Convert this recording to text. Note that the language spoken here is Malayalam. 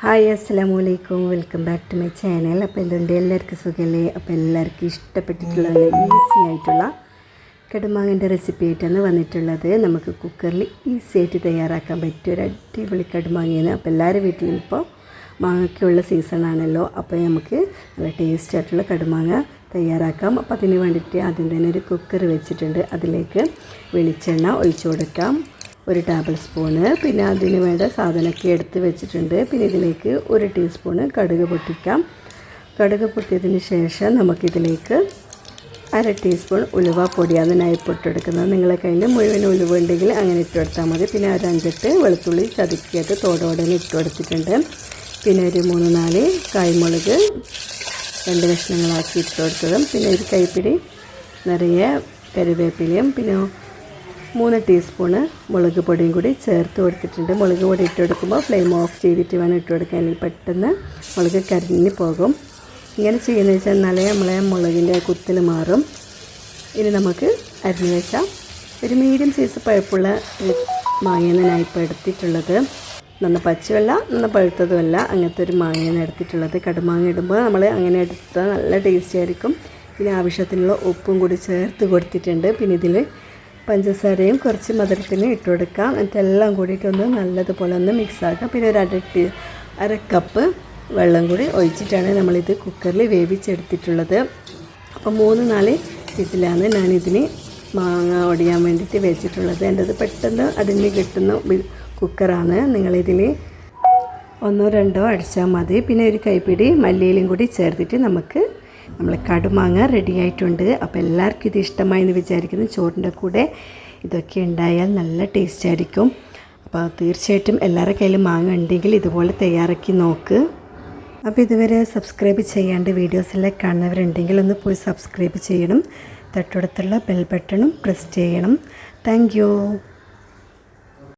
ഹായ് അസ്സാം വലൈക്കും welcome back to my channel. അപ്പോൾ എന്തുണ്ട്? എല്ലാവർക്കും സുഖമല്ലേ അപ്പോൾ എല്ലാവർക്കും ഇഷ്ടപ്പെട്ടിട്ടുള്ള ഈസി ആയിട്ടുള്ള കടുമാങ്ങന്റെ റെസിപ്പി ആയിട്ടാണ് വന്നിട്ടുള്ളത്. നമുക്ക് കുക്കറിൽ ഈസി ആയിട്ട് തയ്യാറാക്കാൻ പറ്റിയ ഒരു അടിപൊളി കടുമാങ്ങയാണ്. അപ്പോൾ എല്ലാവരും വീട്ടിലും ഇപ്പോൾ മാങ്ങയ്ക്കുള്ള സീസണാണല്ലോ അപ്പോൾ നമുക്ക് നല്ല ടേസ്റ്റ് ആയിട്ടുള്ള കടുമാങ്ങ തയ്യാറാക്കാം. അപ്പോൾ അതിന് വേണ്ടിയിട്ട് ആദ്യം തന്നെ ഒരു കുക്കർ വെച്ചിട്ടുണ്ട്. അതിലേക്ക് വെളിച്ചെണ്ണ ഒഴിച്ചു കൊടുക്കാം. ഒരു ടേബിൾ സ്പൂണ് പിന്നെ അതിന് വേണ്ട സാധനമൊക്കെ എടുത്ത് വെച്ചിട്ടുണ്ട്. പിന്നെ ഇതിലേക്ക് ഒരു ടീസ്പൂണ് കടുക് പൊട്ടിക്കാം. കടുക് പൊട്ടിയതിന് ശേഷം നമുക്കിതിലേക്ക് അര ടീസ്പൂൺ ഉലുവ പൊടിയാണ് നായി പൊട്ടെടുക്കുന്നത് നിങ്ങളെ കയ്യിൽ മുഴുവൻ ഉലുവ ഉണ്ടെങ്കിൽ അങ്ങനെ ഇട്ട് കൊടുത്താൽ മതി. പിന്നെ ഒരു അഞ്ചെട്ട് വെളുത്തുള്ളി ചതുക്കിയത് തോടോടെ ഇട്ട് കൊടുത്തിട്ടുണ്ട്. പിന്നെ ഒരു മൂന്ന് നാല് കായ്മുളക് രണ്ട് കഷ്ണങ്ങളാക്കി ഇട്ട് കൊടുത്തതും. പിന്നെ ഒരു കൈപ്പിടി നിറയെ കരുവേപ്പിലയും പിന്നെ മൂന്ന് ടീസ്പൂണ് മുളക് പൊടിയും കൂടി ചേർത്ത് കൊടുത്തിട്ടുണ്ട്. മുളക് പൊടി ഇട്ട് കൊടുക്കുമ്പോൾ ഫ്ലെയിം ഓഫ് ചെയ്തിട്ട് വേണം ഇട്ട് കൊടുക്കാൻ. പെട്ടെന്ന് മുളക് കരിഞ്ഞ് പോകും. ഇങ്ങനെ ചെയ്യുന്നത് വെച്ചാൽ എന്നാലേ നമ്മളെ മുളകിന്റെ കുത്തിൽ മാറും. ഇനി നമുക്ക് അരിഞ്ഞ് വെച്ചാൽ ഒരു മീഡിയം സൈസ് പഴുപ്പുള്ള മാങ്ങയാണ് ഇപ്പോൾ എടുത്തിട്ടുള്ളത്. നന്ന പച്ചവല്ല നന്ന പഴുത്തതുമല്ല. അങ്ങനത്തെ ഒരു മാങ്ങയാണ് എടുത്തിട്ടുള്ളത്. കടുമാങ്ങ ഇടുമ്പോൾ നമ്മൾ അങ്ങനെ എടുത്താൽ നല്ല ടേസ്റ്റ് ആയിരിക്കും. പിന്നെ ആവശ്യത്തിനുള്ള ഉപ്പും കൂടി ചേർത്ത് കൊടുത്തിട്ടുണ്ട്. പിന്നെ ഇതിൽ പഞ്ചസാരയും കുറച്ച് മധുരത്തിന് ഇട്ട് കൊടുക്കാം. എന്നിട്ട് എല്ലാം കൂടിയിട്ട് ഒന്ന് നല്ലതുപോലെ ഒന്ന് മിക്സ് ആക്കാം. പിന്നെ ഒരു അര ടീ അര കപ്പ് വെള്ളം കൂടി ഒഴിച്ചിട്ടാണ് നമ്മളിത് കുക്കറിൽ വേവിച്ചെടുത്തിട്ടുള്ളത്. അപ്പോൾ മൂന്ന് നാല് വിസിലാണ് ഞാനിതിന് മാങ്ങ ഒടിയാൻ വേണ്ടിയിട്ട് വെച്ചിട്ടുള്ളത് എന്റെത് പെട്ടെന്ന് അടിഞ്ഞ് കിട്ടുന്ന കുക്കറാണ് നിങ്ങളിതിൽ ഒന്നോ രണ്ടോ അടിച്ചാൽ മതി. പിന്നെ ഒരു കൈപ്പിടി മല്ലിയിലും കൂടി ചേർത്തിട്ട് നമുക്ക് നമ്മൾ കടുമാങ്ങ റെഡി ആയിട്ടുണ്ട്. അപ്പോൾ എല്ലാവർക്കും ഇത് ഇഷ്ടമായി എന്ന് വിചാരിക്കുന്നു. ചോറിന്റെ കൂടെ ഇതൊക്കെ ഉണ്ടായാൽ നല്ല ടേസ്റ്റ് ആയിരിക്കും. അപ്പോൾ തീർച്ചയായിട്ടും എല്ലാവരുടെ കയ്യിലും മാങ്ങ ഉണ്ടെങ്കിൽ ഇതുപോലെ തയ്യാറാക്കി നോക്ക്. അപ്പോൾ ഇതുവരെ സബ്സ്ക്രൈബ് ചെയ്യാണ്ട് വീഡിയോസിലേക്ക് കാണുന്നവരുണ്ടെങ്കിൽ ഒന്ന് പോയി സബ്സ്ക്രൈബ് ചെയ്യണം. തൊട്ടടുത്തുള്ള ബെൽ ബട്ടണും പ്രസ് ചെയ്യണം. താങ്ക്